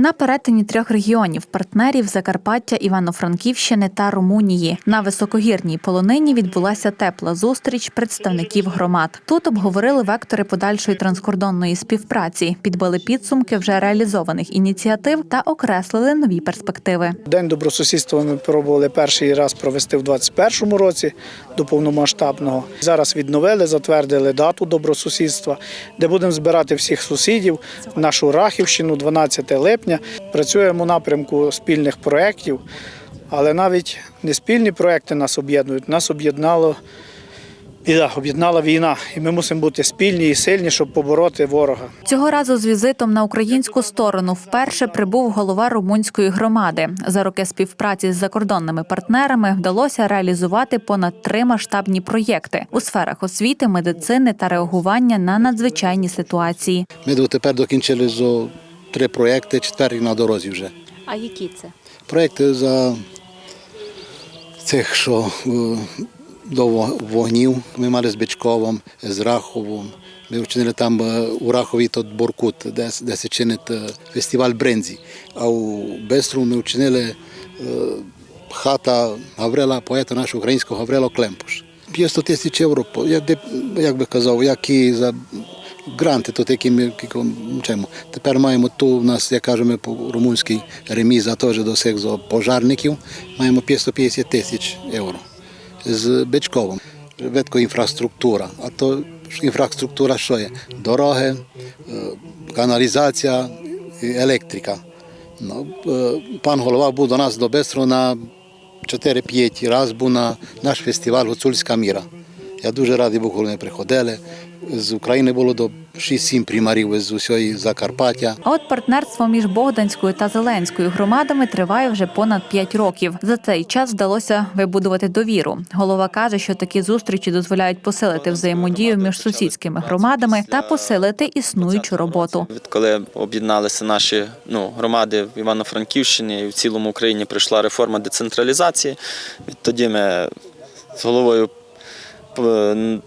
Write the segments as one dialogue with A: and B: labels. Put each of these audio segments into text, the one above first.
A: На перетині трьох регіонів партнерів Закарпаття, Івано-Франківщини та Румунії на високогірній полонині відбулася тепла зустріч представників громад. Тут обговорили вектори подальшої транскордонної співпраці, підбили підсумки вже реалізованих ініціатив та окреслили нові перспективи.
B: День добросусідства ми пробували перший раз провести в 2021 році до повномасштабного. Зараз відновили, затвердили дату добросусідства, де будемо збирати всіх сусідів, нашу Рахівщину, 12 липня. Працюємо у напрямку спільних проєктів, але навіть не спільні проєкти нас об'єднують, нас об'єднало. Біда, об'єднала війна, і ми мусимо бути спільні і сильні, щоб побороти ворога.
A: Цього разу з візитом на українську сторону вперше прибув голова румунської громади. За роки співпраці з закордонними партнерами вдалося реалізувати понад три масштабні проєкти у сферах освіти, медицини та реагування на надзвичайні ситуації.
C: Ми дотепер докінчили зо три проєкти, четвертий на дорозі вже.
D: А які це?
C: Проєкти за цих, що е, до вогнів ми мали з Бичковом, з Раховом. Ми вчинили там е, у Рахові тот Боркут, де, де се чинить е, фестиваль брензі. А у Бестру ми вчинили хата Гаврила, поета нашого українського Гаврила Клемпуш. 500 тисяч євро, як би казав, які за гранти, тут які ми вчимо. Тепер маємо ту у нас, як кажемо по румунській реміза, теж до всіх пожарників, маємо 550 тисяч євро з Бичковом. Ветко інфраструктура. А то інфраструктура що є? Дороги, е, каналізація, електрика. Ну, е, пан голова був до нас до Бестру на 4-5 раз був на наш фестиваль Гуцульська міра. Я дуже радий був, коли ми приходили. З України було до 6-7 примарів з усієї Закарпаття.
A: А от партнерство між Богданською та Зеленською громадами триває вже понад п'ять років. За цей час вдалося вибудувати довіру. Голова каже, що такі зустрічі дозволяють посилити взаємодію між сусідськими громадами та посилити існуючу роботу.
E: Відколи об'єдналися наші ну, громади в Івано-Франківщині і в цілому Україні прийшла реформа децентралізації. Відтоді ми з головою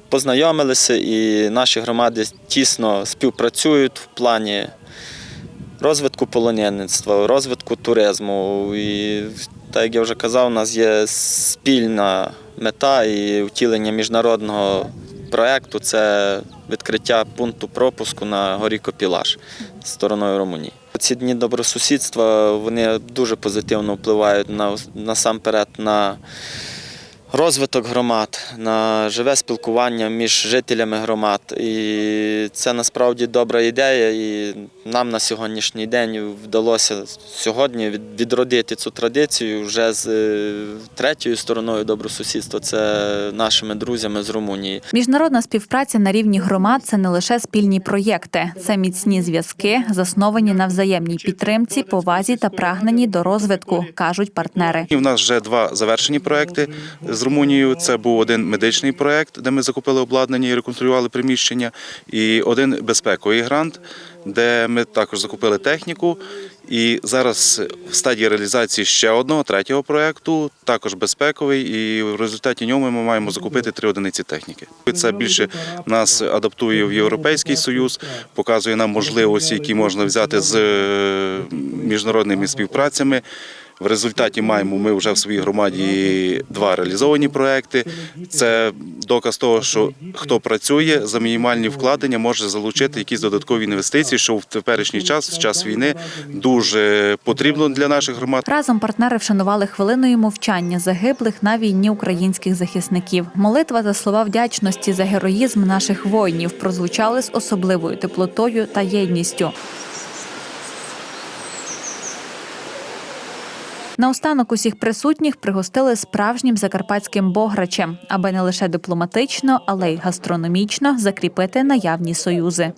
E: познайомилися і наші громади тісно співпрацюють в плані розвитку полонянництва, розвитку туризму. І так як я вже казав, у нас є спільна мета і втілення міжнародного проєкту це відкриття пункту пропуску на горі Копілаш стороною Румунії. Ці дні добросусідства вони дуже позитивно впливають на насамперед на розвиток громад, на живе спілкування між жителями громад. І це насправді добра ідея. І нам на сьогоднішній день вдалося сьогодні від- відродити цю традицію вже з е, третьою стороною добросусідства. Це нашими друзями з Румунії.
A: Міжнародна співпраця на рівні громад це не лише спільні проєкти, це міцні зв'язки, засновані на взаємній підтримці, повазі та прагненні до розвитку, кажуть партнери.
F: В нас вже два завершені проекти з Румунією. Це був один медичний проект, де ми закупили обладнання і реконструювали приміщення, і один безпековий грант, де ми також закупили техніку. І зараз в стадії реалізації ще одного третього проекту, також безпековий, і в результаті нього ми маємо закупити три одиниці техніки. Це більше нас адаптує в Європейський Союз, показує нам можливості, які можна взяти з е, міжнародними співпрацями. В результаті маємо ми вже в своїй громаді два реалізовані проекти. Це доказ того, що хто працює за мінімальні вкладення, може залучити якісь додаткові інвестиції, що в теперішній час, в час війни, дуже потрібно для наших громад.
A: Разом партнери вшанували хвилиною мовчання загиблих на війні українських захисників. Молитва та слова вдячності за героїзм наших воїнів прозвучали з особливою теплотою та єдністю. Наостанок усіх присутніх пригостили справжнім закарпатським бограчем, аби не лише дипломатично, але й гастрономічно закріпити наявні союзи.